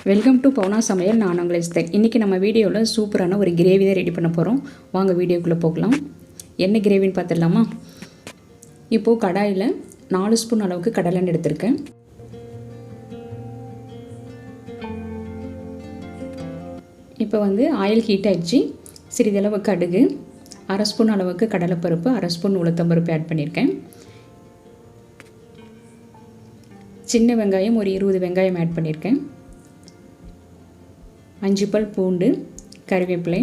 Welcome to பவுனா சமையல் நான் உங்களை சித்தர். இன்றைக்கி நம்ம வீடியோவில் சூப்பரான ஒரு கிரேவி தான் ரெடி பண்ண போகிறோம் வாங்க வீடியோக்குள்ளே போகலாம். என்ன கிரேவின்னு பார்த்துடலாமா இப்போது கடாயில் நாலு ஸ்பூன் அளவுக்கு கடலெண்ணெய் எடுத்திருக்கேன். இப்போ வந்து ஆயில் ஹீட் ஆகிடுச்சு சிறிதளவு கடுகு அரை ஸ்பூன் அளவுக்கு கடலைப்பருப்பு அரை ஸ்பூன் உளுத்தம்பருப்பு ஆட் பண்ணியிருக்கேன். சின்ன வெங்காயம் ஒரு இருபது வெங்காயம் ஆட் பண்ணியிருக்கேன். அஞ்சு பல் பூண்டு கருவேப்பிலை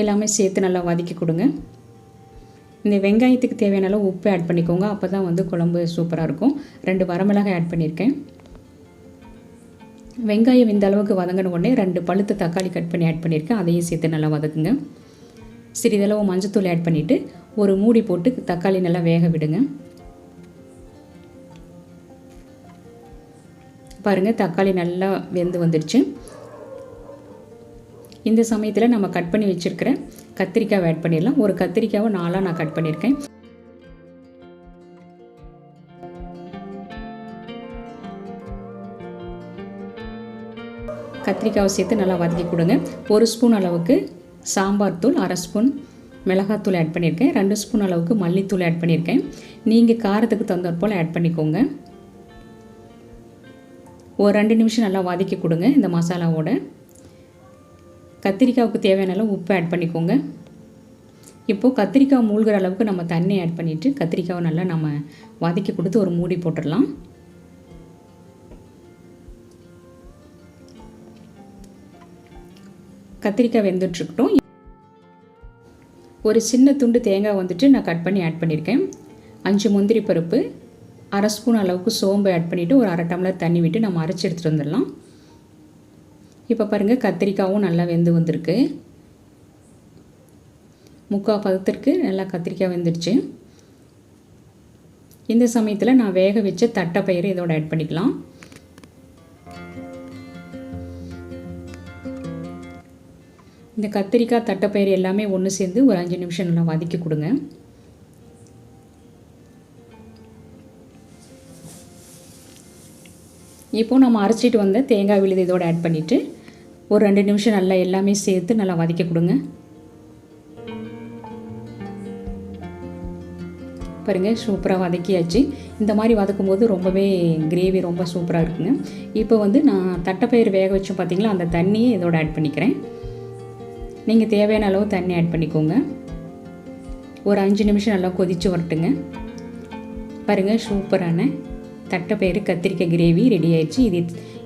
எல்லாமே சேர்த்து நல்லா வதக்கி கொடுங்க. இந்த வெங்காயத்துக்கு தேவையான அளவு உப்பு ஆட் பண்ணிக்கோங்க. அப்போ தான் வந்து குழம்பு சூப்பராக இருக்கும். ரெண்டு வரமிளகாய் ஆட் பண்ணியிருக்கேன் வெங்காயம் இந்த அளவுக்கு வதங்கின உடனே ரெண்டு பழுத்த தக்காளி கட் பண்ணி ஆட் பண்ணியிருக்கேன் அதையும் சேர்த்து நல்லா வதக்குங்க. சிறிதளவு மஞ்சத்தூள் ஆட் பண்ணிவிட்டு ஒரு மூடி போட்டு தக்காளி நல்லா வேக விடுங்க. பாருங்கள் தக்காளி நல்லா வெந்து வந்துடுச்சு. இந்த சமயத்தில் நம்ம கட் பண்ணி வச்சுருக்கிற கத்திரிக்காவை ஆட் பண்ணிடலாம். ஒரு கத்திரிக்காவை நாலாக நான் கட் பண்ணியிருக்கேன். கத்திரிக்காவை சேர்த்து நல்லா வதக்கி கொடுங்க. ஒரு ஸ்பூன் அளவுக்கு சாம்பார் தூள் அரை ஸ்பூன் மிளகாத்தூள் ஆட் பண்ணியிருக்கேன். ரெண்டு ஸ்பூன் அளவுக்கு மல்லித்தூள் ஆட் பண்ணியிருக்கேன். நீங்கள் காரத்துக்கு தகுந்தாற் போல் ஆட் பண்ணிக்கோங்க. ஒரு ரெண்டு நிமிஷம் நல்லா வதக்கி கொடுங்க இந்த மசாலாவோட. கத்திரிக்காவுக்கு தேவையான அளவு உப்பு ஆட் பண்ணிக்கோங்க. இப்போது கத்திரிக்காய் மூழ்கிற அளவுக்கு நம்ம தண்ணி ஆட் பண்ணிவிட்டு கத்திரிக்காவை நல்லா நம்ம வதக்கி கொடுத்து ஒரு மூடி போட்டுடலாம். கத்திரிக்காய் வெந்துட்டுருக்கட்டும். ஒரு சின்ன துண்டு தேங்காய் வந்துட்டு நான் கட் பண்ணி ஆட் பண்ணியிருக்கேன் அஞ்சு முந்திரி பருப்பு அரை ஸ்பூன் அளவுக்கு சோம்பு ஆட் பண்ணிவிட்டு ஒரு அரை டம்ளர் தண்ணி விட்டு நம்ம அரைச்சி எடுத்துகிட்டு வந்துடலாம். இப்போ பாருங்கள் கத்திரிக்காவும் நல்லா வெந்து வந்திருக்கு. முக்கால் பதத்திற்கு நல்லா கத்திரிக்காய் வெந்துடுச்சு இந்த சமயத்தில் நான் வேக வச்ச தட்டைப்பயிறு இதோட ஆட் பண்ணிக்கலாம். இந்த கத்திரிக்காய் தட்டைப்பயிறு எல்லாமே ஒன்று சேர்ந்து ஒரு அஞ்சு நிமிஷம் நல்லா வதக்கி கொடுங்க. இப்போது நம்ம அரைச்சிட்டு வந்த தேங்காய் விழுது இதோடு ஆட் பண்ணிவிட்டு ஒரு ரெண்டு நிமிஷம் நல்லா எல்லாமே சேர்த்து நல்லா வதக்கி கொடுங்க. பாருங்கள் சூப்பராக வதக்கியாச்சு. இந்த மாதிரி வதக்கும் போது ரொம்பவே கிரேவி ரொம்ப சூப்பராக இருக்குங்க. இப்போ வந்து நான் தட்டைப்பயிறு வேக வச்சோம் பார்த்தீங்களா அந்த தண்ணியை இதோட ஆட் பண்ணிக்கிறேன். நீங்கள் தேவையான அளவு தண்ணி ஆட் பண்ணிக்கோங்க. ஒரு அஞ்சு நிமிஷம் நல்லா கொதித்து வரட்டுங்க. பாருங்கள் சூப்பரான தட்டைப்பயிறு கத்திரிக்காய் கிரேவி ரெடி ஆயிடுச்சு. இது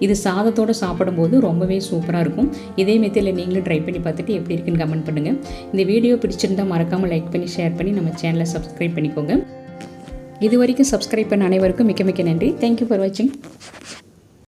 இது சாதத்தோடு சாப்பிடும்போது ரொம்பவே சூப்பராக இருக்கும். இதே மெத்தடில் நீங்களும் ட்ரை பண்ணி பார்த்துட்டு எப்படி இருக்குன்னு கமெண்ட் பண்ணுங்கள் இந்த வீடியோ பிடிச்சிருந்தால் மறக்காமல் லைக் பண்ணி ஷேர் பண்ணி நம்ம சேனலை சப்ஸ்கிரைப் பண்ணிக்கோங்க. இது வரைக்கும் சப்ஸ்கிரைப் பண்ண அனைவருக்கும் மிக்க மிக்க நன்றி. தேங்க்யூ ஃபார் வாட்சிங்